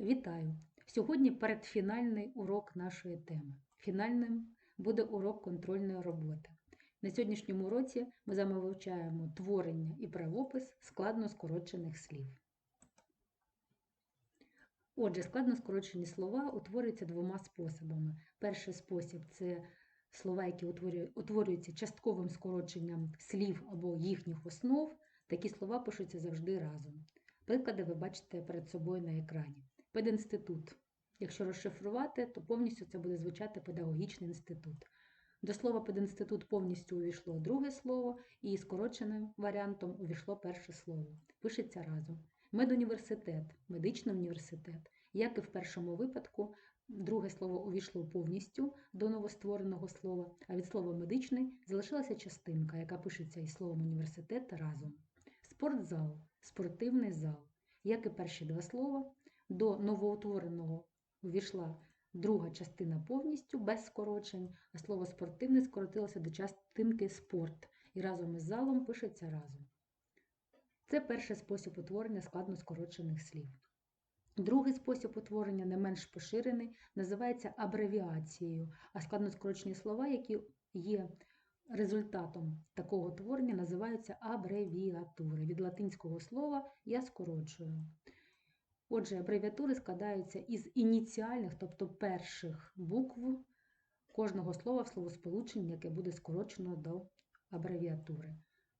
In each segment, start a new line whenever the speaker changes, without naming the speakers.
Вітаю! Сьогодні передфінальний урок нашої теми. Фінальним буде урок контрольної роботи. На сьогоднішньому уроці ми з вами вивчаємо творення і правопис складно скорочених слів. Отже, складно скорочені слова утворюються двома способами. Перший спосіб це слова, які утворюються частковим скороченням слів або їхніх основ. Такі слова пишуться завжди разом. Приклади ви бачите перед собою на екрані. Пединститут. Якщо розшифрувати, то повністю це буде звучати педагогічний інститут. До слова пединститут повністю увійшло друге слово, і скороченим варіантом увійшло перше слово. Пишеться разом. Медуніверситет, медичний університет. Як і в першому випадку, друге слово увійшло повністю до новоствореного слова, а від слова медичний залишилася частинка, яка пишеться із словом університет разом. Спортзал, спортивний зал. Як і перші два слова, до новоутвореного увійшла друга частина повністю без скорочень, а слово спортивний скоротилося до частинки спорт і разом із залом пишеться разом. Це перший спосіб утворення складно скорочених слів. Другий спосіб утворення, не менш поширений, називається абревіацією, а складноскорочені слова, які є результатом такого творення, називаються абревіатури. Від латинського слова я скорочую. Отже, абревіатури складаються із ініціальних, тобто перших букв кожного слова в словосполученні, яке буде скорочено до абревіатури.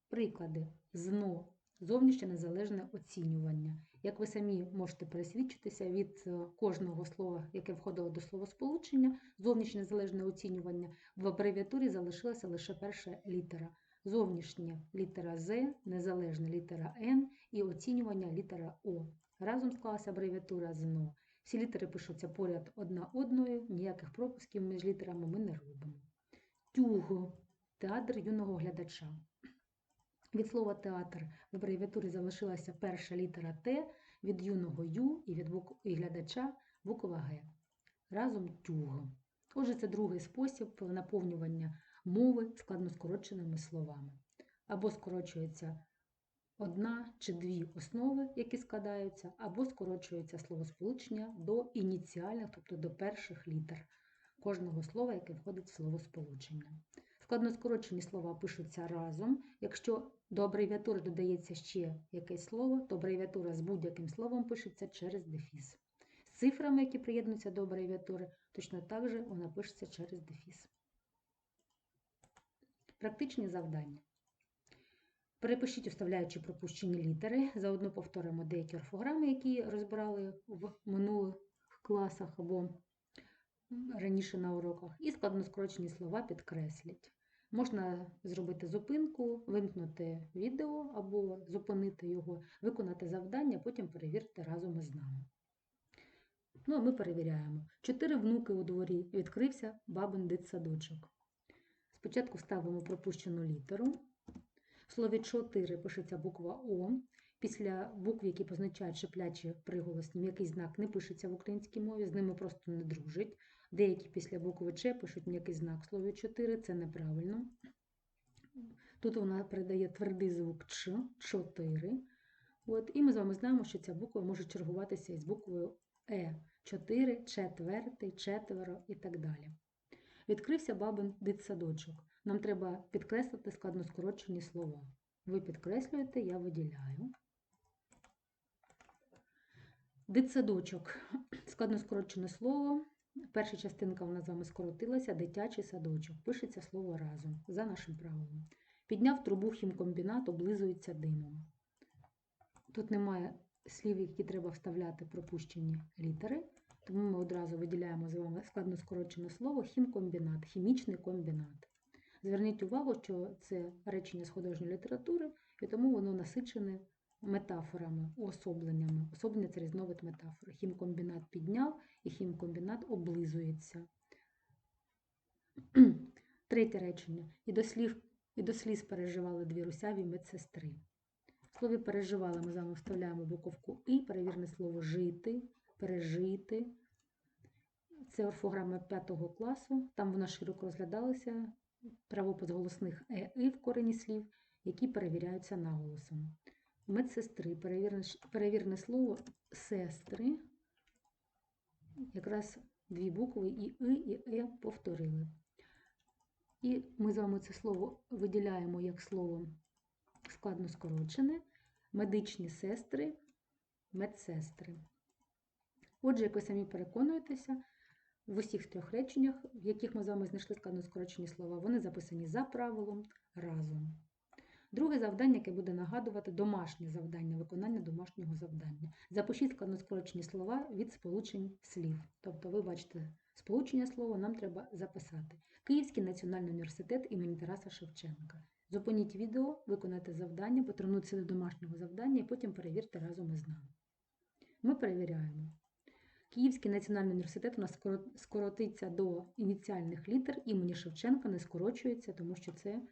Приклади ЗНО зовнішнє незалежне оцінювання. Як ви самі можете пересвідчитися від е, кожного слова, яке входило до словосполучення, зовнішнє незалежне оцінювання, в абревіатурі залишилася лише перша літера. Зовнішнє літера З, незалежна літера Н і оцінювання літера О. Разом склалася абревіатура ЗНО. Всі літери пишуться поряд одна одною, ніяких пропусків між літерами ми не робимо. Тюго театр юного глядача. Від слова театр в абревіатурі залишилася перша літера Т, від юного Ю і від і глядача буква Г. Разом тюго. Отже, це другий спосіб наповнювання мови складноскороченими словами. Або скорочується одна чи дві основи, які складаються, або скорочується словосполучення до ініціальних, тобто до перших літер кожного слова, яке входить в словосполучення. Складноскорочені слова пишуться разом. Якщо до абревіатури додається ще якесь слово, то абревіатура з будь-яким словом пишеться через дефіс. З цифрами, які приєднуються до абревіатури, точно так же вона пишеться через дефіс. Практичні завдання. Перепишіть, вставляючи пропущені літери. Заодно повторимо деякі орфограми, які розбирали в минулих класах або раніше на уроках. І складноскорочені слова підкресліть. Можна зробити зупинку, вимкнути відео або зупинити його, виконати завдання, потім перевірте разом із нами. Ну, а ми перевіряємо. Чотири внуки у дворі. Відкрився бабин дитсадочок. Спочатку ставимо пропущену літеру. Слові 4 пишеться буква О. Після букв, які позначають шиплячі приголосні, м'який знак не пишеться в українській мові, з ними просто не дружить. Деякі після букви Ч пишуть м'який знак в слові 4, це неправильно. Тут вона передає твердий звук Ч, 4. От, і ми з вами знаємо, що ця буква може чергуватися із буквою Е. 4, четвертий, четверо і так далі. Відкрився бабин дитсадочок. Нам треба підкреслити складноскорочені слова. Ви підкреслюєте, я виділяю. Дитсадочок. Складноскорочене слово. Перша частинка у нас з вами скоротилася, дитячий садочок. Пишеться слово разом, за нашим правилом. Підняв трубу хімкомбінат, облизується димом. Тут немає слів, які треба вставляти пропущені літери, тому ми одразу виділяємо з вами складноскорочене слово хімкомбінат, хімічний комбінат. Зверніть увагу, що це речення з художньої літератури, і тому воно насичене метафорами, уособленнями. Особлення це різновид метафори. Хімкомбінат підняв і хімкомбінат облизується. Третє речення. І до, слів, і до сліз переживали дві русяві медсестри. В слові переживали ми з вами вставляємо буковку І, перевірне слово жити, пережити. Це орфограма 5 класу. Там вона широко розглядалася правопис голосних е і в корені слів, які перевіряються наголосом. Медсестри, перевірне, перевірне слово сестри, якраз дві букви і И, і Е повторили. І ми з вами це слово виділяємо як слово складно скорочене, медичні сестри, медсестри. Отже, як ви самі переконуєтеся, в усіх трьох реченнях, в яких ми з вами знайшли складно скорочені слова, вони записані за правилом разом. Друге завдання, яке буде нагадувати домашнє завдання, виконання домашнього завдання. Запишіть складноскорочені слова від сполучень слів. Тобто, ви бачите сполучення слова, нам треба записати. Київський національний університет імені Тараса Шевченка. Зупиніть відео, виконайте завдання, потренуйтеся до домашнього завдання і потім перевірте разом із нами. Ми перевіряємо. Київський національний університет у нас скоротиться до ініціальних літер імені Шевченка, не скорочується, тому що це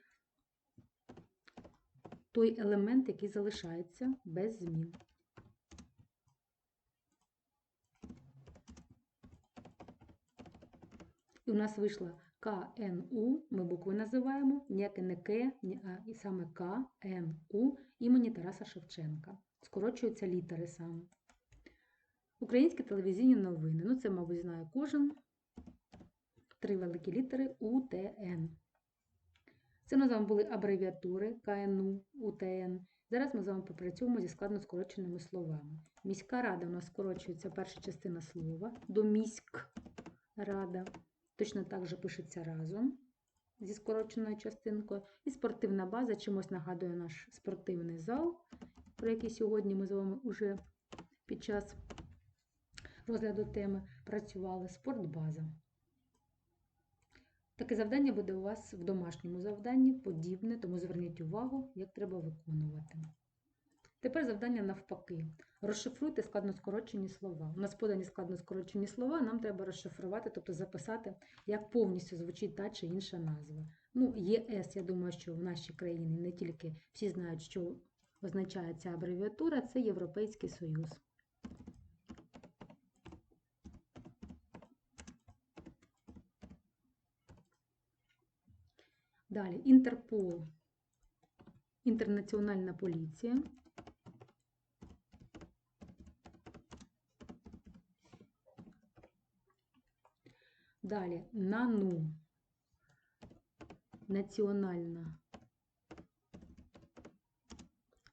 той елемент, який залишається без змін. І у нас вийшла КНУ, ми букви називаємо, ніяке не К, а саме КНУ імені Тараса Шевченка. Скорочуються літери саме. Українські телевізійні новини. Ну, це, мабуть, знає кожен. Три великі літери УТН. Це ми з вами були абревіатури КНУ, УТН. Зараз ми з вами попрацюємо зі складно скороченими словами. Міська рада у нас скорочується перша частина слова до міськ рада. Точно так же пишеться разом зі скороченою частинкою. І спортивна база чимось нагадує наш спортивний зал, про який сьогодні ми з вами вже під час розгляду теми працювали. Спортбаза. Таке завдання буде у вас в домашньому завданні, подібне, тому зверніть увагу, як треба виконувати. Тепер завдання навпаки. Розшифруйте складноскорочені слова. У нас подані складноскорочені слова, нам треба розшифрувати, тобто записати, як повністю звучить та чи інша назва. Ну, ЄС, я думаю, що в нашій країні не тільки всі знають, що означає ця абревіатура, це Європейський Союз. Далі Інтерпол, Інтернаціональна поліція. Далі НАНУ, Національна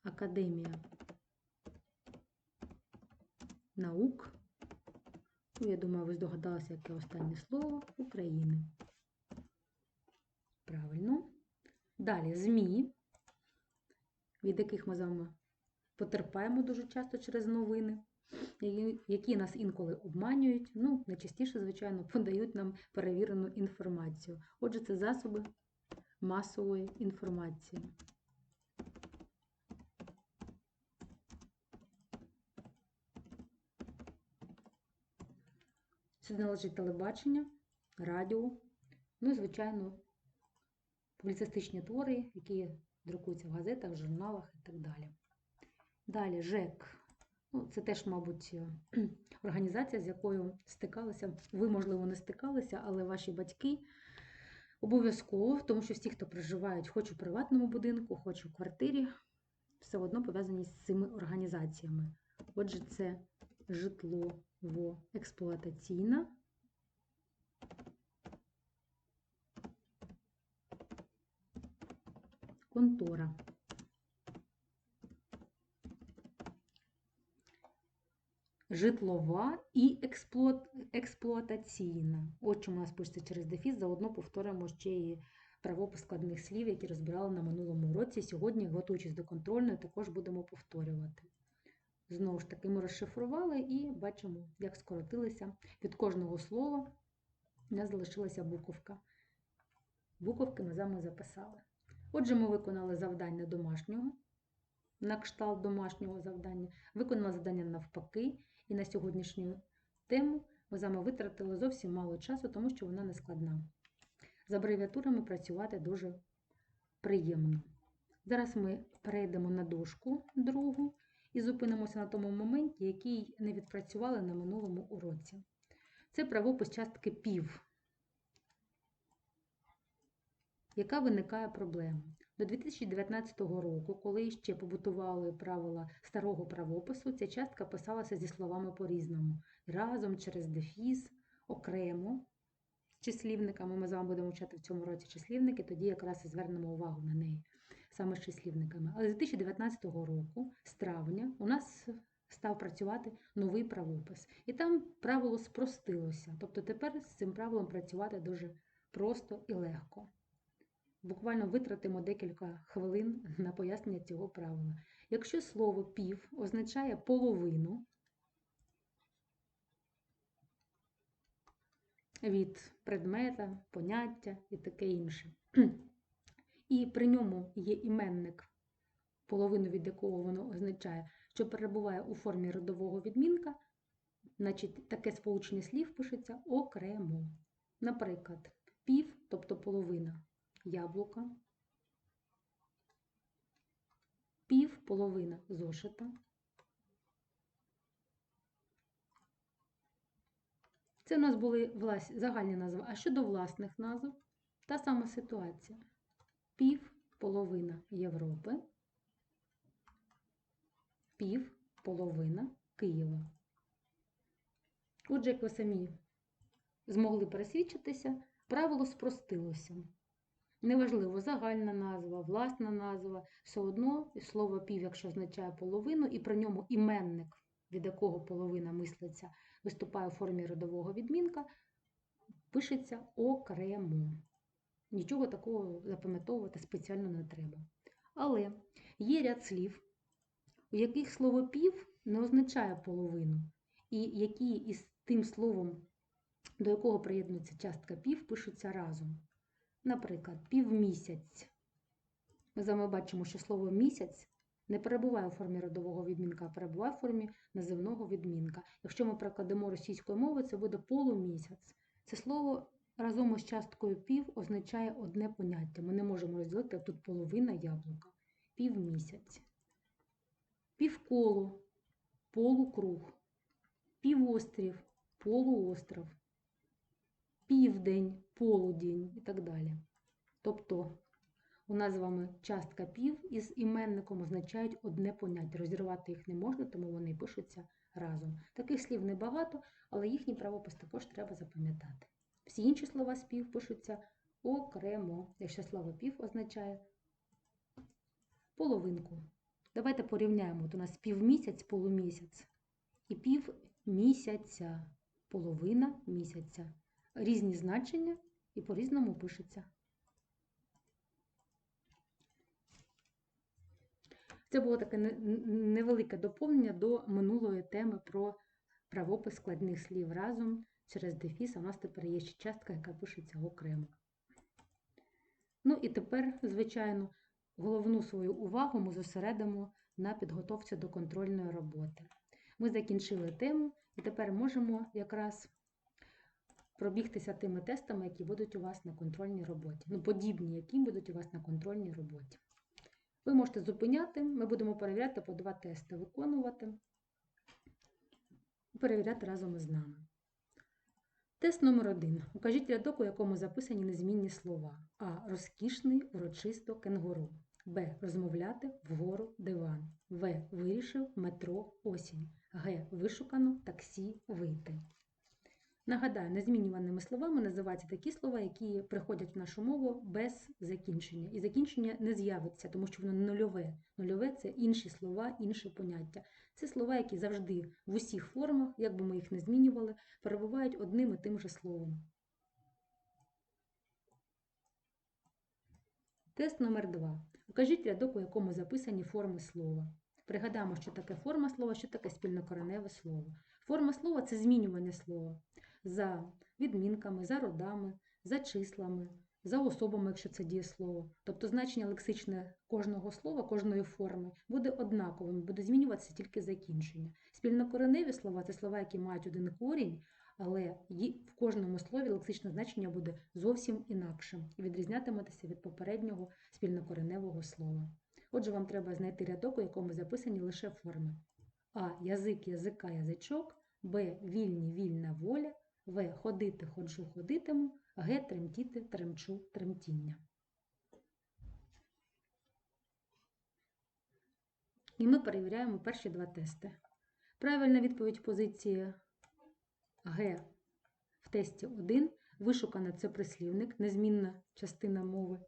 академія наук. Ну, я думаю, ви здогадалися, яке останнє слово України. Правильно. Далі ЗМІ, від яких ми з вами потерпаємо дуже часто через новини, які- нас інколи обманюють. Ну, найчастіше, звичайно, подають нам перевірену інформацію. Отже, це засоби масової інформації. Сюди належить телебачення, радіо, ну і, звичайно, публіцистичні твори, які друкуються в газетах, журналах і так далі. Далі ЖЕК. Ну, це теж, мабуть, е, організація, з якою стикалися. Ви, можливо, не стикалися, але ваші батьки обов'язково, тому що всі, хто проживають хоч у приватному будинку, хоч у квартирі, все одно пов'язані з цими організаціями. Отже, це житлово-експлуатаційна контора. Житлова і експлуат... експлуатаційна. От чому у нас пишеться через дефіс, заодно повторимо ще і правопис складних слів, які розбирали на минулому уроці. Сьогодні, готуючись до контрольної, також будемо повторювати. Знову ж таки, ми розшифрували і бачимо, як скоротилися. Від кожного слова у нас залишилася буковка. Буковки ми з вами записали. Отже, ми виконали завдання домашнього, на кшталт домашнього завдання, виконали завдання навпаки, і на сьогоднішню тему ми з вами витратили зовсім мало часу, тому що вона не складна. З абревіатурами працювати дуже приємно. Зараз ми перейдемо на дошку другу і зупинимося на тому моменті, який не відпрацювали на минулому уроці. Це правопис частки пів. Яка виникає проблема? До 2019 року, коли ще побутували правила старого правопису, ця частка писалася зі словами по-різному. Разом через дефіс, окремо з числівниками. Ми з вами будемо вчати в цьому році числівники, тоді якраз і звернемо увагу на неї саме з числівниками. Але з 2019 року, з травня, у нас став працювати новий правопис. І там правило спростилося. Тобто тепер з цим правилом працювати дуже просто і легко. Буквально витратимо декілька хвилин на пояснення цього правила. Якщо слово пів означає половину від предмета, поняття і таке інше, і при ньому є іменник, половину від якого воно означає, що перебуває у формі родового відмінка, значить таке сполучення слів пишеться окремо. Наприклад, пів, тобто половина яблука, пів половина зошита. Це у нас були влас... загальні назви. А щодо власних назв, та сама ситуація. Пів половина Європи, пів половина Києва. Отже, як ви самі змогли пересвідчитися, правило спростилося. Неважливо, загальна назва, власна назва, все одно слово пів, якщо означає половину, і при ньому іменник, від якого половина мислиться, виступає у формі родового відмінка, пишеться окремо. Нічого такого запам'ятовувати спеціально не треба. Але є ряд слів, у яких слово пів не означає половину, і які із тим словом, до якого приєднується частка пів, пишуться разом. Наприклад, півмісяць. Ми з вами бачимо, що слово місяць не перебуває у формі родового відмінка, а перебуває в формі називного відмінка. Якщо ми прикладемо російською мовою, це буде полумісяць. Це слово разом із часткою пів означає одне поняття. Ми не можемо розділити тут половина яблука. Півмісяць. Півколо, полукруг, півострів, полуостров, південь, полудень і так далі. Тобто у нас з вами частка пів із іменником означають одне поняття. Розірвати їх не можна, тому вони пишуться разом. Таких слів небагато, але їхній правопис також треба запам'ятати. Всі інші слова спів пишуться окремо, якщо слово пів означає половинку. Давайте порівняємо. От у нас півмісяць, полумісяць і півмісяця, половина місяця. Різні значення і по-різному пишеться. Це було таке невелике доповнення до минулої теми про правопис складних слів разом через дефіс, у нас тепер є ще частка, яка пишеться окремо. Ну і тепер, звичайно, головну свою увагу ми зосередимо на підготовці до контрольної роботи. Ми закінчили тему і тепер можемо якраз пробігтися тими тестами, які будуть у вас на контрольній роботі. Ну, подібні, які будуть у вас на контрольній роботі. Ви можете зупиняти, ми будемо перевіряти по два тести, виконувати і перевіряти разом із нами. Тест номер 1 Укажіть рядок, у якому записані незмінні слова. А. Розкішний, урочисто, кенгуру. Б. Розмовляти вгору диван. В. Вирішив метро осінь. Г. Вишукано таксі вийти. Нагадаю, незмінюваними словами називаються такі слова, які приходять в нашу мову без закінчення. І закінчення не з'явиться, тому що воно нульове. Нульове це інші слова, інші поняття. Це слова, які завжди в усіх формах, як би ми їх не змінювали, перебувають одним і тим же словом. Тест номер 2 Укажіть рядок, у якому записані форми слова. Пригадаємо, що таке форма слова, що таке спільнокореневе слово. Форма слова це змінювання слова за відмінками, за родами, за числами, за особами, якщо це дієслово. Тобто значення лексичне кожного слова, кожної форми буде однаковим, буде змінюватися тільки закінчення. Спільнокореневі слова це слова, які мають один корінь, але в кожному слові лексичне значення буде зовсім інакшим і відрізнятиметься від попереднього спільнокореневого слова. Отже, вам треба знайти рядок, у якому записані лише форми. А. Язик, язика, язичок, Б. Вільні, вільна воля, в. Ходити, ходжу, ходитиму, Г. Тремтіти, тремчу, тремтіння. І ми перевіряємо перші два тести. Правильна відповідь позиції Г в тесті 1. Вишукана це прислівник, незмінна частина мови.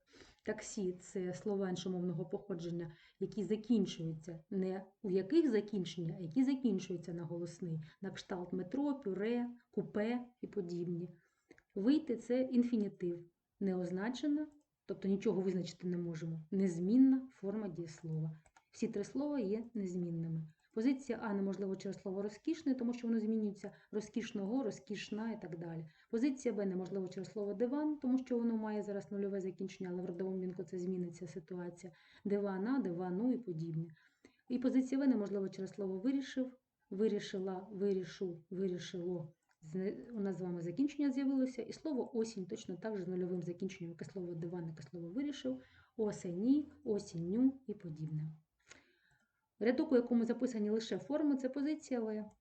Таксі це слова іншомовного походження, які закінчуються не у яких закінчення, а які закінчуються на голосний, на кшталт метро, пюре, купе і подібні. Вийти це інфінітив, неозначена, тобто нічого визначити не можемо. Незмінна форма дієслова. Всі три слова є незмінними. Позиція А неможливо через слово розкішний, тому що воно змінюється розкішного, розкішна і так далі. Позиція Б неможливо через слово диван, тому що воно має зараз нульове закінчення, але в родовому вінку це зміниться ситуація. Дивана, дивану і подібне. І позиція В неможливо через слово вирішив, вирішила, вирішу, вирішило. У нас з вами закінчення з'явилося, і слово осінь точно так же з нульовим закінченням, яке слово диван, яке слово вирішив, осені, осінню і подібне. Рядок, у якому записані лише форми, це позиція В.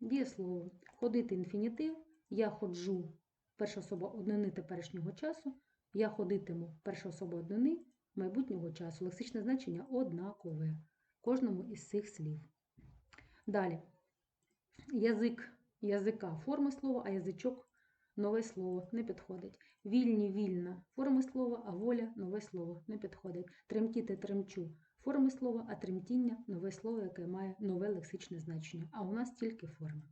Дієслово. Ходити інфінітив. Я ходжу перша особа однини теперішнього часу. Я ходитиму перша особа однини майбутнього часу. Лексичне значення однакове кожному із цих слів. Далі. Язик, язика форма слова, а язичок нове слово не підходить. Вільні, вільна форми слова, а воля нове слово не підходить. Тремтіти, тремчу форми слова, а тремтіння нове слово, яке має нове лексичне значення. А у нас тільки форми.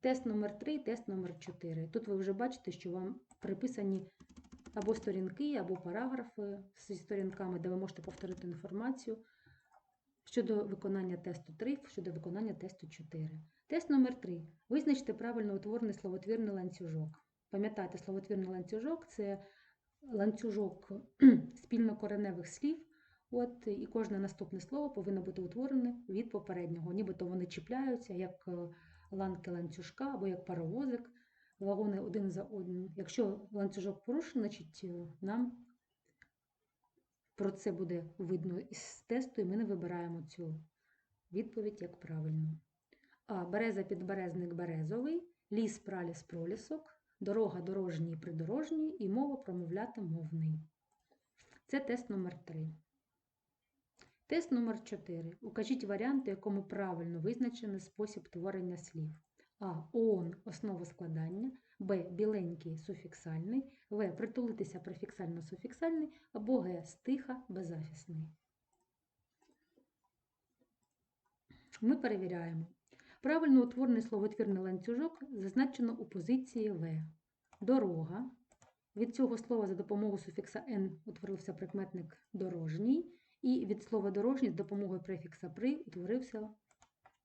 Тест номер 3 тест номер 4. Тут ви вже бачите, що вам приписані або сторінки, або параграфи зі сторінками, де ви можете повторити інформацію щодо виконання тесту 3, щодо виконання тесту 4. Тест номер 3. Визначте правильно утворений словотвірний ланцюжок. Пам'ятайте, словотвірний ланцюжок це ланцюжок спільнокореневих слів. От, і кожне наступне слово повинно бути утворене від попереднього. Нібито вони чіпляються як е, ланки ланцюжка або як паровозик, вагони один за одним. Якщо ланцюжок порушений, значить е, нам про це буде видно із тесту, і ми не вибираємо цю відповідь як правильну. А береза підберезник березовий, ліс праліс пролісок, дорога дорожній придорожній і мова промовляти мовний. Це тест номер 3. Тест номер 4. Укажіть варіант, у якому правильно визначений спосіб творення слів. А. ООН основа складання, Б. Біленький суфіксальний, В. Притулитися префіксально-суфіксальний або Г. Стиха беззахисний. Ми перевіряємо. Правильно утворений словотвірний ланцюжок зазначено у позиції В. Дорога. Від цього слова за допомогою суфікса Н утворився прикметник дорожній. І від слова дорожній з допомогою префікса при утворився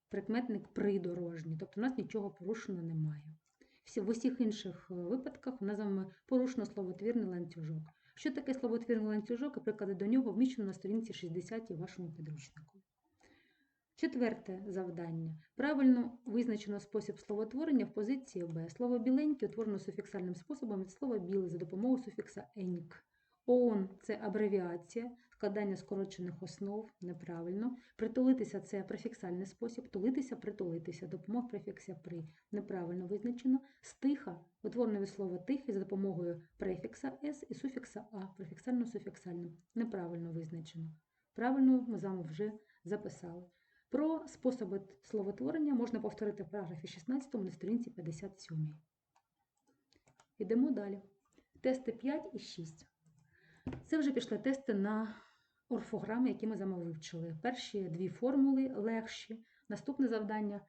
прикметник придорожній. Тобто у нас нічого порушено немає. В усіх інших е, випадках у нас вами порушено словотвірний ланцюжок. Що таке словотвірний ланцюжок і приклади до нього вміщено на сторінці 60 у вашому підручнику. Четверте завдання. Правильно визначено спосіб словотворення в позиції Б. Слово біленький утворено суфіксальним способом від слова білий за допомогою суфікса еньк. ООН це абревіація, складання скорочених основ неправильно. Притулитися це префіксальний спосіб, тулитися, притулитися, допомога префікса при неправильно визначено. Стиха утворено від слова тихий за допомогою префікса С і суфікса А, префіксально-суфіксальним. Неправильно визначено. Правильно ми з вами вже записали. Про способи словотворення можна повторити в параграфі 16 на сторінці 57. Йдемо далі. Тести 5 і 6. Це вже пішли тести на орфограми, які ми з вами вивчили. Перші дві формули легші. Наступне завдання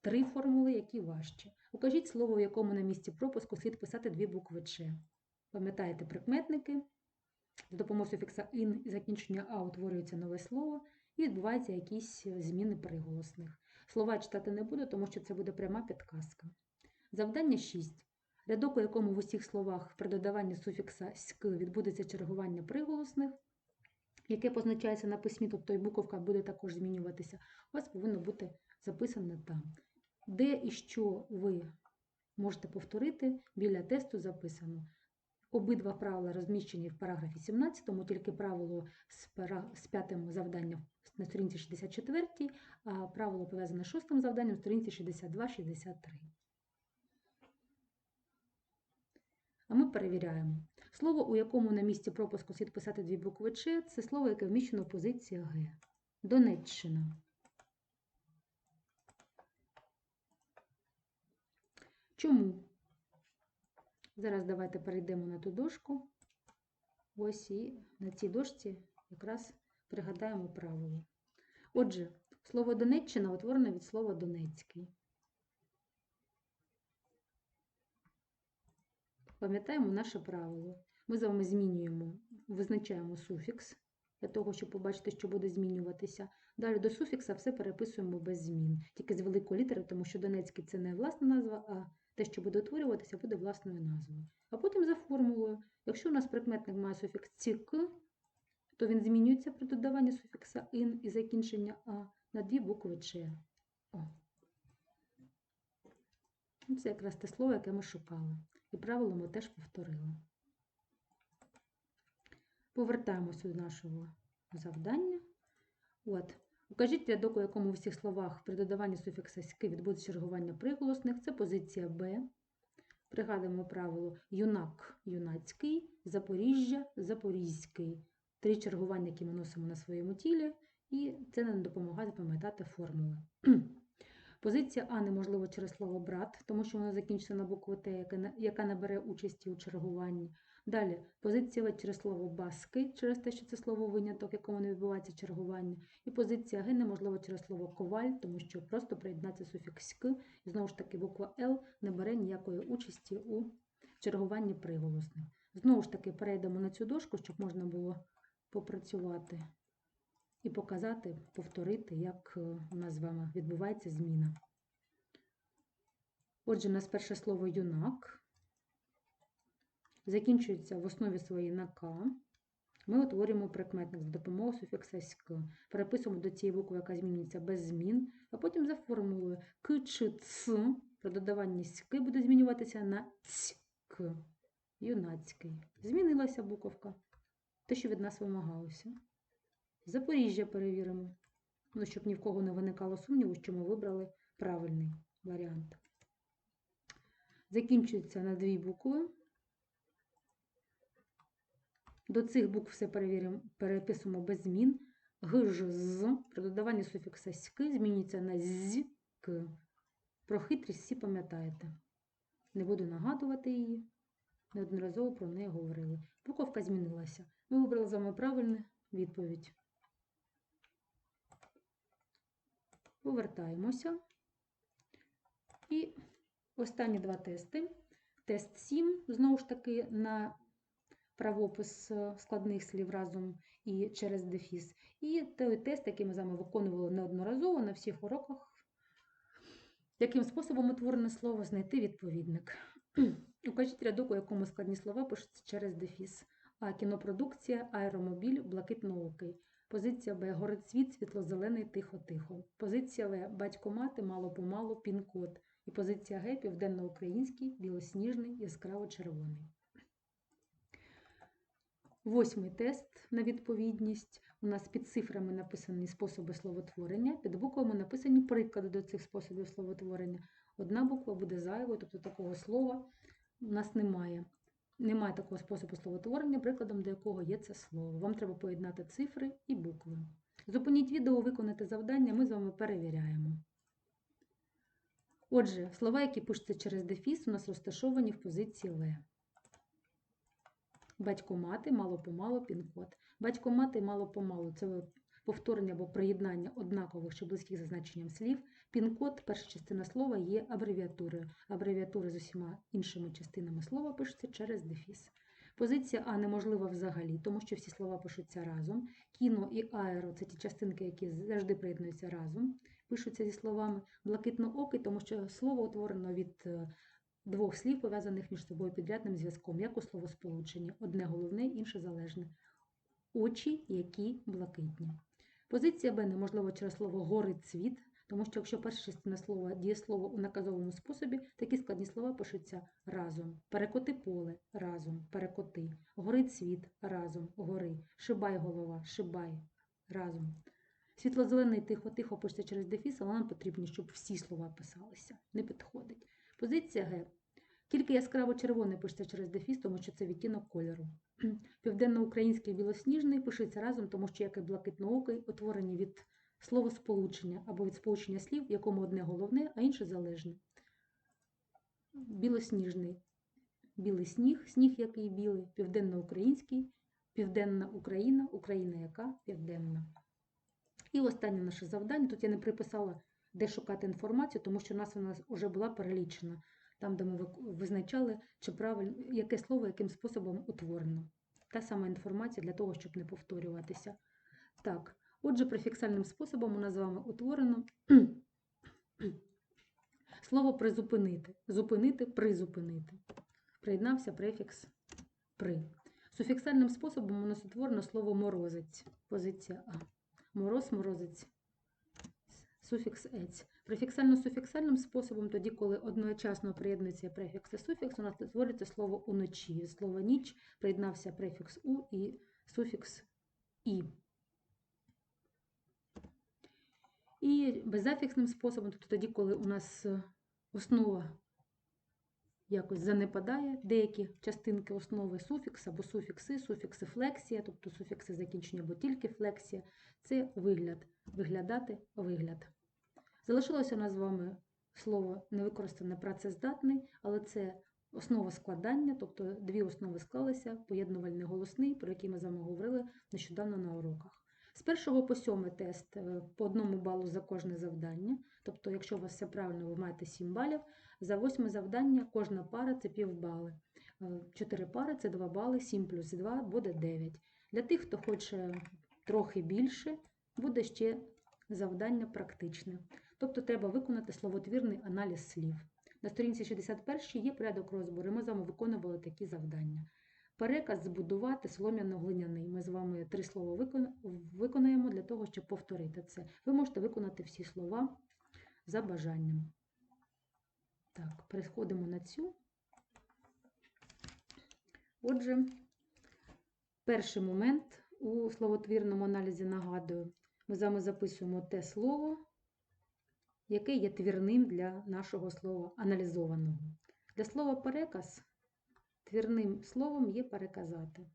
три формули, які важчі. Укажіть слово, в якому на місці пропуску слід писати дві букви Ч. Пам'ятаєте прикметники. За допомогою суфікса ін і закінчення А утворюється нове слово і відбуваються якісь зміни приголосних. Слова читати не буду, тому що це буде пряма підказка. Завдання 6. Рядок, у якому в усіх словах при додаванні суфікса ськ відбудеться чергування приголосних, яке позначається на письмі, тобто і буковка буде також змінюватися, у вас повинно бути записане там. Де і що ви можете повторити, біля тесту записано. Обидва правила розміщені в параграфі 17, тільки правило з, п'ятим завданням на сторінці 64, а правило пов'язане з шостим завданням на сторінці 62-63. А ми перевіряємо. Слово, у якому на місці пропуску слід писати дві букви Ч, це слово, яке вміщено в позиції Г. Донеччина. Чому? Зараз давайте перейдемо на ту дошку. Ось і на цій дошці якраз пригадаємо правило. Отже, слово Донеччина утворене від слова Донецький. Пам'ятаємо наше правило. Ми з вами змінюємо, визначаємо суфікс для того, щоб побачити, що буде змінюватися. Далі до суфікса все переписуємо без змін, тільки з великої літери, тому що Донецький це не власна назва, а те, що буде утворюватися, буде власною назвою. А потім за формулою. Якщо у нас прикметник має суфікс «цік», то він змінюється при додаванні суфікса «ин» і закінчення А на дві букви «ч». О. Ну, Це якраз те слово, яке ми шукали. І правило ми теж повторили. Повертаємося до нашого завдання. От. Укажіть рядок, у якому в всіх словах при додаванні суфікса «ськи» відбудеться чергування приголосних. Це позиція Б. Пригадуємо правило юнак юнацький, Запоріжжя запорізький. Три чергування, які ми носимо на своєму тілі, і це нам допомагає запам'ятати формули. Позиція А неможливо через слово брат, тому що воно закінчиться на букву Т, яка яка участі у чергуванні. Далі позиція через слово баски, через те, що це слово виняток, якому не відбувається чергування. І позиція Г неможливо через слово коваль, тому що просто приєднається суфікс «к», і знову ж таки буква Л не бере ніякої участі у чергуванні приголосних. Знову ж таки, перейдемо на цю дошку, щоб можна було попрацювати і показати, повторити, як е, у нас з вами відбувається зміна. Отже, у нас перше слово юнак закінчується в основі своєї на «к». Ми утворюємо прикметник за допомогою суфікса «ськ». Переписуємо до цієї букви, яка змінюється без змін, а потім за формулою «к» чи «ц» при додаванні «ськи» буде змінюватися на «цьк». Юнацький. Змінилася буковка. Те, що від нас вимагалося. Запоріжжя перевіримо. Ну, щоб ні в кого не виникало сумніву, що ми вибрали правильний варіант. Закінчується на дві букви. До цих букв все перевіримо, переписуємо без змін. Г, Ж, З. При додаванні суфікса «ськи» змінюється на «з», «к». Про хитрість всі пам'ятаєте. Не буду нагадувати її. Неодноразово про неї говорили. Буковка змінилася. Ми вибрали з вами правильну відповідь. Повертаємося. І останні два тести. Тест 7, знову ж таки, на правопис е, складних слів разом і через дефіс. І той тест, який ми з вами виконували неодноразово на всіх уроках. Яким способом утворене слово знайти відповідник? Укажіть рядок, у якому складні слова пишуться через дефіс. А. Кінопродукція, аеромобіль, блакитноокий. Позиція Б. Горецвіт, світло-зелений, тихо-тихо. Позиція В. Батько-мати, мало-помалу, пін-код. І позиція Г. Південноукраїнський, білосніжний, яскраво-червоний. Восьмий тест на відповідність. У нас під цифрами написані способи словотворення, під буквами написані приклади до цих способів словотворення. Одна буква буде зайвою, тобто такого слова у нас немає. Немає такого способу словотворення, прикладом до якого є це слово. Вам треба поєднати цифри і букви. Зупиніть відео, виконати завдання, ми з вами перевіряємо. Отже, слова, які пишуться через дефіс, у нас розташовані в позиції Л. Батько-мати, мало-помалу, пін-код. Батько-мати, мало-помалу це повторення або приєднання однакових чи близьких за значенням слів. Пін-код, перша частина слова, є абревіатурою. Абревіатури з усіма іншими частинами слова пишуться через дефіс. Позиція А неможлива взагалі, тому що всі слова пишуться разом. Кіно і аеро це ті частинки, які завжди приєднуються разом, пишуться зі словами. Блакитноокий, тому що слово утворено від е, двох слів, пов'язаних між собою підрядним зв'язком, як у словосполученні. Одне головне, інше залежне. Очі, які блакитні. Позиція Б неможливо через слово горить цвіт, тому що якщо перша частина слова дієслово у наказовому способі, такі складні слова пишуться разом. Перекоти поле разом, перекоти, горить цвіт разом, гори, шибай голова, шибай разом. Світло-зелений тихо-тихо пишеться через дефіс, але нам потрібно, щоб всі слова писалися. Не підходить. Позиція Г. Тільки яскраво червоний пишеться через дефіс, тому що це відтінок кольору. Південноукраїнський білосніжний пишеться разом, тому що як і блакитноокий утворені від словосполучення або від сполучення слів, в якому одне головне, а інше залежне. Білосніжний білий сніг, сніг який білий, південноукраїнський, південна Україна, Україна яка південна. І останнє наше завдання. Тут я не приписала, де шукати інформацію, тому що у нас вона вже була перелічена, там, де ми визначали, чи правильно, яке слово яким способом утворено. Та сама інформація для того, щоб не повторюватися. Так, отже, префіксальним способом у нас з вами утворено слово призупинити. Зупинити, призупинити. Приєднався префікс при. Суфіксальним способом у нас утворено слово морозець. Позиція А. Мороз, морозець. Суфікс ець. Префіксально-суфіксальним способом, тоді, коли одночасно приєднується префікс і суфікс, у нас утворюється слово уночі. Від слова ніч приєднався префікс у і суфікс і. І безафіксним способом, тобто тоді, коли у нас основа якось занепадає, деякі частинки основи суфікс або суфікси, суфікси флексія, тобто суфікси закінчення або тільки флексія, це вигляд, виглядати вигляд. Залишилося у нас з вами слово невикористане працездатний, але це основа складання, тобто дві основи склалися, поєднувальний голосний, про який ми з вами говорили нещодавно на уроках. З першого по сьомий тест е, по одному балу за кожне завдання. Тобто, якщо у вас все правильно, ви маєте 7 балів. За восьме завдання кожна пара це півбали. 4 пари це 2 бали, 7 плюс 2 буде 9. Для тих, хто хоче трохи більше, буде ще завдання практичне. Тобто треба виконати словотвірний аналіз слів. На сторінці 61 є порядок розбору. Ми з вами виконували такі завдання. Переказ збудувати солом'яно-глиняний. Ми з вами три слова викон- виконаємо для того, щоб повторити це. Ви можете виконати всі слова за бажанням. Так, переходимо на цю. Отже, перший момент у словотвірному аналізі нагадую, ми з вами записуємо те слово, яке є твірним для нашого слова аналізованого. Для слова переказ твірним словом є переказати.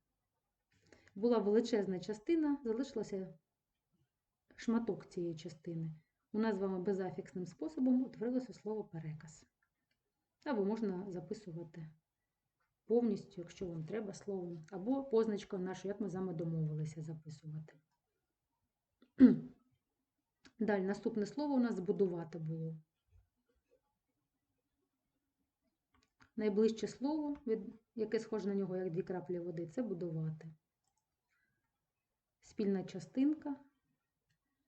Була величезна частина, залишилося шматок цієї частини. У нас з вами безафіксним способом утворилося слово переказ. Або можна записувати повністю, якщо вам треба словом, або позначкою нашою, як ми з вами домовилися записувати. Далі, наступне слово у нас збудувати було. Найближче слово, яке схоже на нього, як дві краплі води, це будувати. Спільна частинка.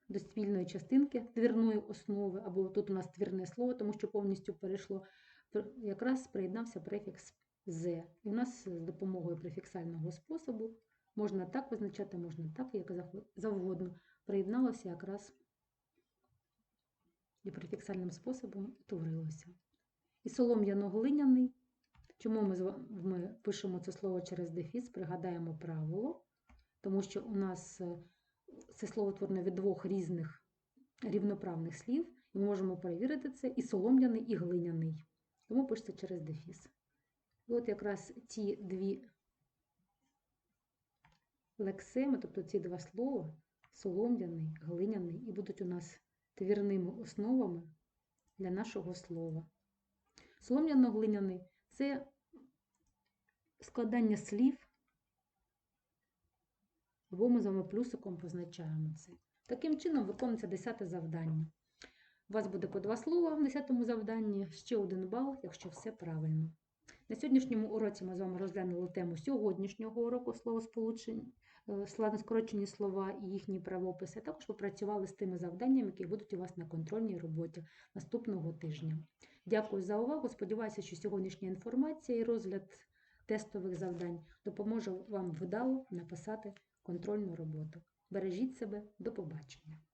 До спільної частинки твірної основи, або тут у нас твірне слово, тому що повністю перейшло, якраз приєднався префікс «з». І у нас з допомогою префіксального способу можна так визначати, можна так, як завгодно. Приєдналося якраз і префіксальним способом утворилося. І солом'яно-глиняний. Чому ми, вами пишемо це слово через дефіс? Пригадаємо правило, тому що у нас це слово утворено від двох різних рівноправних слів, і ми можемо перевірити це і солом'яний, і глиняний. Тому пишеться через дефіс. І от якраз ці дві лексеми, тобто ці два слова, солом'яний, глиняний, і будуть у нас твірними основами для нашого слова. Солом'яно-глиняний це складання слів, або ми з вами плюсиком позначаємо це. Таким чином виконується 10 завдання. У вас буде по два слова в 10 завданні, ще один бал, якщо все правильно. На сьогоднішньому уроці ми з вами розглянули тему сьогоднішнього уроку словосполучень, скорочені слова і їхні правописи. Також попрацювали з тими завданнями, які будуть у вас на контрольній роботі наступного тижня. Дякую за увагу. Сподіваюся, що сьогоднішня інформація і розгляд тестових завдань допоможе вам вдало написати контрольну роботу. Бережіть себе, до побачення!